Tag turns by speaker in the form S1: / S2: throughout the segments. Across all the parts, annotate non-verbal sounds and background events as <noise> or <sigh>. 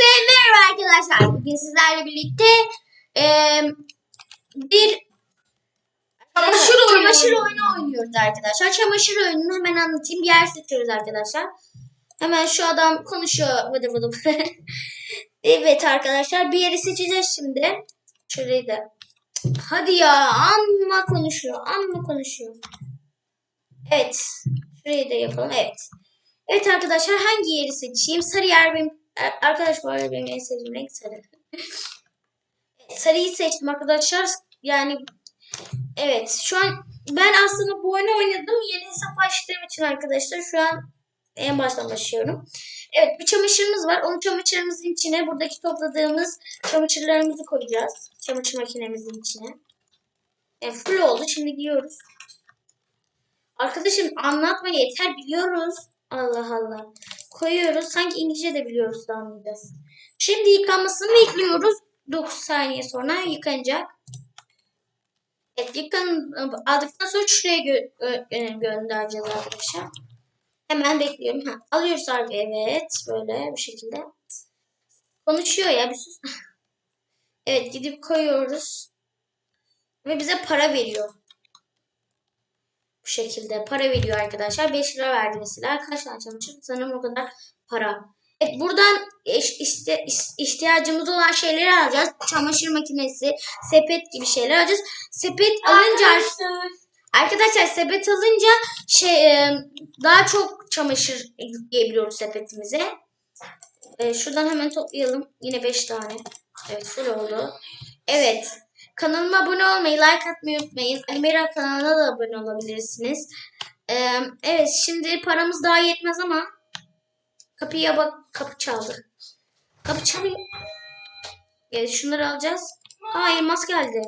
S1: Hepinize merhaba arkadaşlar. Bugün sizlerle birlikte eee, bir
S2: Çamaşır oyunu
S1: çamaşır oyunu oynuyoruz arkadaşlar. Çamaşır oyununu hemen anlatayım. Bir yer seçiyoruz arkadaşlar. Hemen şu adam konuşuyor. Vıdı vıdı. <laughs> evet arkadaşlar bir yeri seçeceğiz şimdi. Şurayı da. Hadi ya amma konuşuyor. Amma konuşuyor. Evet. Şurayı da yapalım. Evet. Evet arkadaşlar hangi yeri seçeyim? Sarı yer benim arkadaş bu arada benim en sevdiğim renk sarı. Sarıyı seçtim arkadaşlar. Yani evet şu an ben aslında bu oyunu oynadım. Yeni hesap açtığım için arkadaşlar şu an en baştan başlıyorum. Evet bir çamaşırımız var. Onu çamaşırımızın içine buradaki topladığımız çamaşırlarımızı koyacağız. Çamaşır makinemizin içine. Yani full oldu. Şimdi giyiyoruz. Arkadaşım anlatma yeter biliyoruz. Allah Allah. Koyuyoruz. Sanki İngilizce de biliyoruz anlayacağız. Şimdi yıkanmasını bekliyoruz. 9 saniye sonra yıkanacak. Evet yıkan aldıktan sonra şuraya gö- gö- gö- göndereceğiz arkadaşlar. Hemen bekliyorum. Ha, alıyoruz abi. Evet. Böyle bu şekilde. Konuşuyor ya bir sus. <laughs> evet gidip koyuyoruz. Ve bize para veriyor. Bu şekilde para veriyor arkadaşlar. 5 lira verdi mesela. Kaç tane çamaşır? Sanırım o kadar para. Evet buradan iş- iste- is- ihtiyacımız olan şeyleri alacağız. Çamaşır makinesi, sepet gibi şeyler alacağız. Sepet alınca
S2: Arkadaşlar.
S1: arkadaşlar sepet alınca şey daha çok çamaşır yükleyebiliyoruz sepetimize. Şuradan hemen toplayalım. Yine 5 tane. Evet full oldu. Evet. Kanalıma abone olmayı, like atmayı unutmayın. Alimera kanalına da abone olabilirsiniz. Ee, evet şimdi paramız daha yetmez ama kapıya bak kapı çaldı. Kapı çalıyor. Evet şunları alacağız. Aa elmas geldi.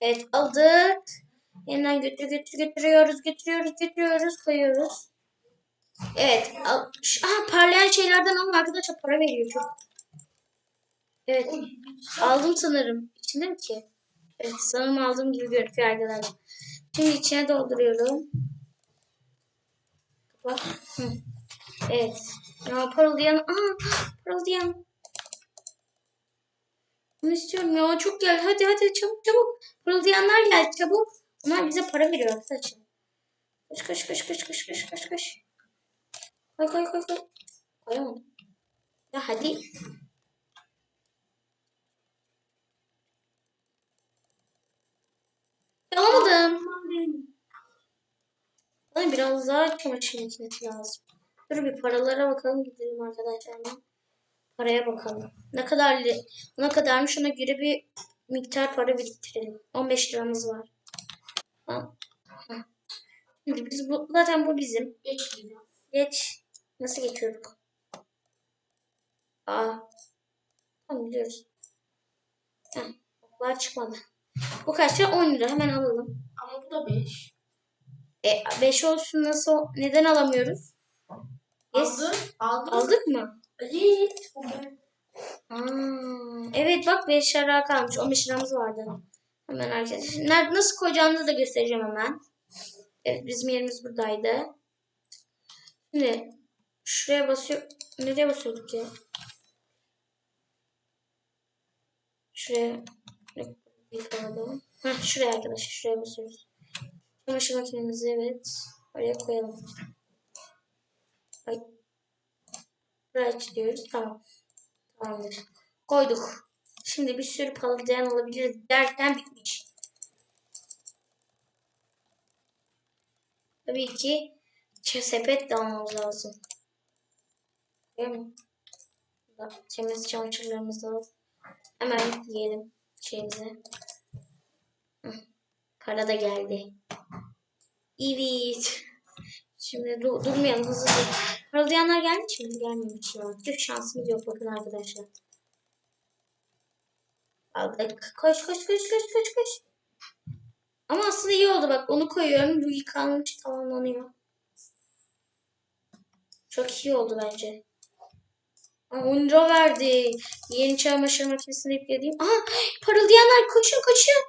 S1: Evet aldık. Yeniden götür götür götürüyoruz götürüyoruz götürüyoruz koyuyoruz. Evet. Aha, parlayan şeylerden alın arkadaşlar para veriyor çok. Evet. Aldım sanırım. İçinde mi ki? Evet sanırım aldığım gibi görünüyor arkadaşlar. Şimdi içine dolduruyorum. Bak. Hı. Evet. Ya parıldayan. Aa parıldayan. Bunu istiyorum ya. Çok geldi. Hadi hadi çabuk çabuk. Parıldayanlar geldi çabuk. Onlar bize para veriyor arkadaşlar. Koş koş koş koş koş koş koş koş. Koy koy koy koy. Koyamadım. Ya hadi. Alamadım. Bana biraz daha çamaşır makinesi lazım. Dur bir paralara bakalım gidelim arkadaşlar. Paraya bakalım. Ne kadar ne kadarmış ona göre bir miktar para biriktirelim. 15 liramız var. Ha. Şimdi biz bu zaten bu bizim.
S2: Bekliyorum.
S1: Geç. Nasıl geçiyorduk? Aa. Tamam biliyoruz. Heh. Oklar çıkmadı. Bu kaç lira? 10 lira. Hemen alalım.
S2: Ama bu da 5.
S1: E 5 olsun nasıl? Neden alamıyoruz? Yes.
S2: Aldı. Aldı.
S1: Aldık mı?
S2: Evet.
S1: Aa, evet bak 5 lira kalmış. 15 liramız vardı. Hemen arkadaşlar. Nerede, nasıl koyacağımızı da göstereceğim hemen. Evet bizim yerimiz buradaydı. Şimdi şuraya basıyor. Nereye basıyorduk ya? Şuraya. Heh, şuraya arkadaşlar. Şuraya basıyoruz. Çamaşır makinemizi evet. Oraya koyalım. Ay. Buraya açıyoruz. Tamam. Tamamdır. Koyduk. Şimdi bir sürü parıldayan alabiliriz derken bitmiş. Tabii ki sepet de almamız lazım. Değil Temiz çamaşırlarımızı alalım. Hemen yiyelim şeyimize. Hı, Para da geldi. Evet. Şimdi dur durmayalım hızlıca. Parıldayanlar gelmiş mi? Gelmemiş ya. Tüh şansımız yok bakın arkadaşlar. Aldık. Koş koş koş koş koş koş. Ama aslında iyi oldu bak onu koyuyorum. Bu yıkanmış tamamlanıyor. Çok iyi oldu bence. Aa, 10 lira verdi. Yeni çamaşır makinesini yüklediğim. Aha parıldayanlar koşun koşun.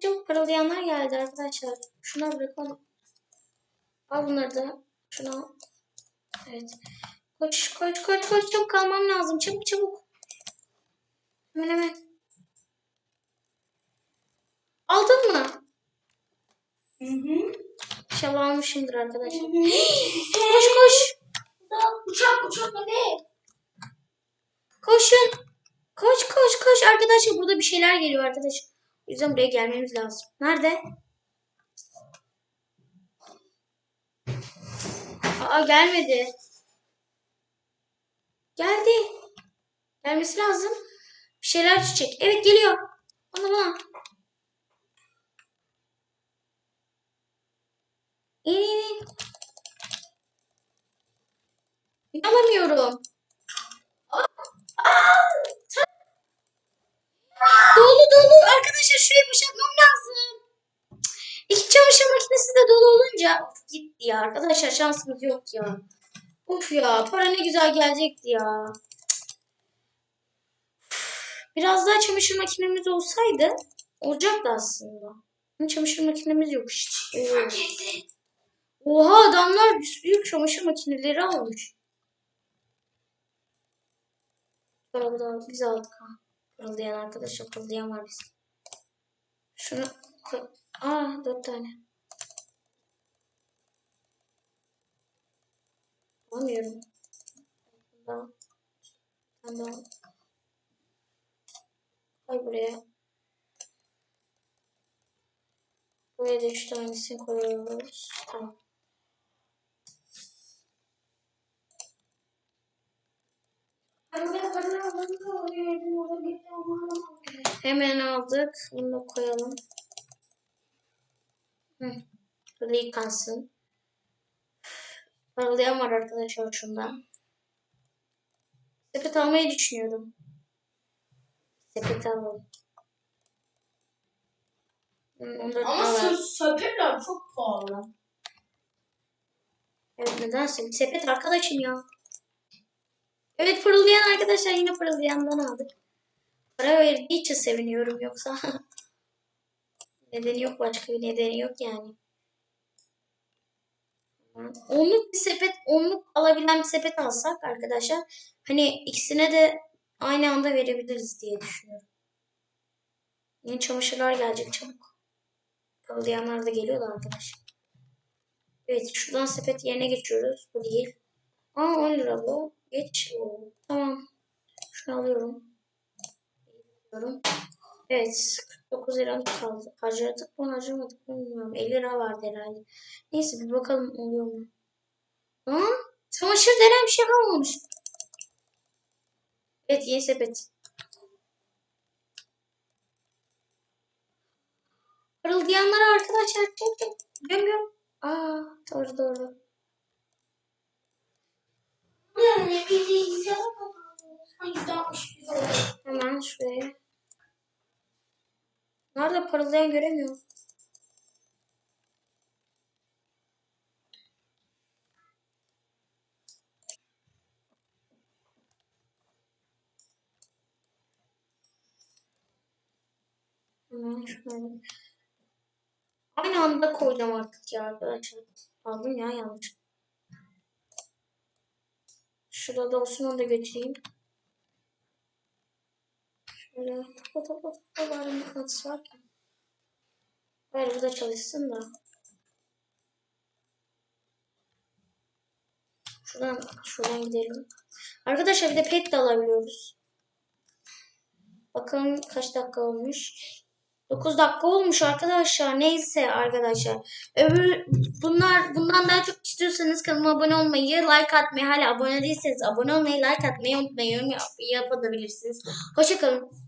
S1: Çabuk parıldayanlar geldi arkadaşlar. Şuna bırakalım. Al bunları da. Şunu al. Evet. Koş koş koş koş. Çabuk kalmam lazım. Çabuk çabuk. Hemen hemen. Aldın mı?
S2: Hı hı.
S1: İnşallah almışımdır arkadaşlar. <laughs> koş koş.
S2: Uçak uçak hadi.
S1: Koşun. Koş koş koş. Arkadaşlar burada bir şeyler geliyor arkadaşlar. O yüzden buraya gelmemiz lazım. Nerede? Aa gelmedi. Geldi. Gelmesi lazım. Bir şeyler düşecek. Evet geliyor. Bana bana. İn in in. İnanamıyorum. Dolu dolu. Arkadaşlar şurayı boşaltmam lazım. İki çamaşır makinesi de dolu olunca of, gitti ya. Arkadaşlar şansımız yok ya. Uf ya para ne güzel gelecekti ya. Biraz daha çamaşır makinemiz olsaydı olacaktı aslında. Ama çamaşır makinemiz yok işte. Oo. Oha adamlar büyük çamaşır makineleri almış. Arada biz aldık ha. Pırıldayan arkadaşlar pırıldayan var biz. Şunu koy. Aa dört tane. Alamıyorum. Ben daha. Koy buraya. Buraya da üç tanesini koyuyoruz. Tamam. Hemen aldık. Bunu da koyalım. Hı. Böyle yıkansın. Paralayan var arkadaşlar şundan. Sepet almayı düşünüyorum. Sepet alalım. Hı, 14
S2: Ama sepetler çok pahalı.
S1: Evet nedense. Sepet arkadaşım ya. Evet pırıldayan arkadaşlar yine pırıldayandan aldık. Para verdiği için seviniyorum yoksa. <laughs> nedeni yok başka bir nedeni yok yani. Onluk bir sepet, onluk alabilen bir sepet alsak arkadaşlar. Hani ikisine de aynı anda verebiliriz diye düşünüyorum. Yeni çamaşırlar gelecek çabuk. Pırıldayanlar da geliyor da arkadaşlar. Evet şuradan sepet yerine geçiyoruz. Bu değil. Aa 10 lira bu. Geç. Tamam. Şunu alıyorum. Alıyorum. Evet. 49 lira kaldı. Harcadık mı harcamadık mı bilmiyorum. 50 lira vardı herhalde. Neyse bir bakalım oluyor mu? Aa, çamaşır denen bir şey kalmamış. Evet yeni sepet. Pırıldayanlara arkadaşlar çok çok görmüyorum. Aa doğru doğru.
S2: Yani bir bilgisayar Yüzde altmış bir oldu.
S1: Hemen şuraya. Nerede parıldayan göremiyorum. Şuraya. Aynı anda koyacağım artık ya arkadaşlar. Aldım ya yanlış. Şurada da olsun onu da götüreyim. Şöyle topa topa topa bari mıknatıs var ki. Bari bu da çalışsın da. Şuradan, şuradan gidelim. Arkadaşlar bir de pet de alabiliyoruz. Bakalım kaç dakika olmuş. 9 dakika olmuş arkadaşlar. Neyse arkadaşlar. Öbür bunlar bundan daha çok istiyorsanız kanalıma abone olmayı, like atmayı, hala abone değilseniz abone olmayı, like atmayı unutmayın. Yorum yap- yapabilirsiniz. Hoşçakalın.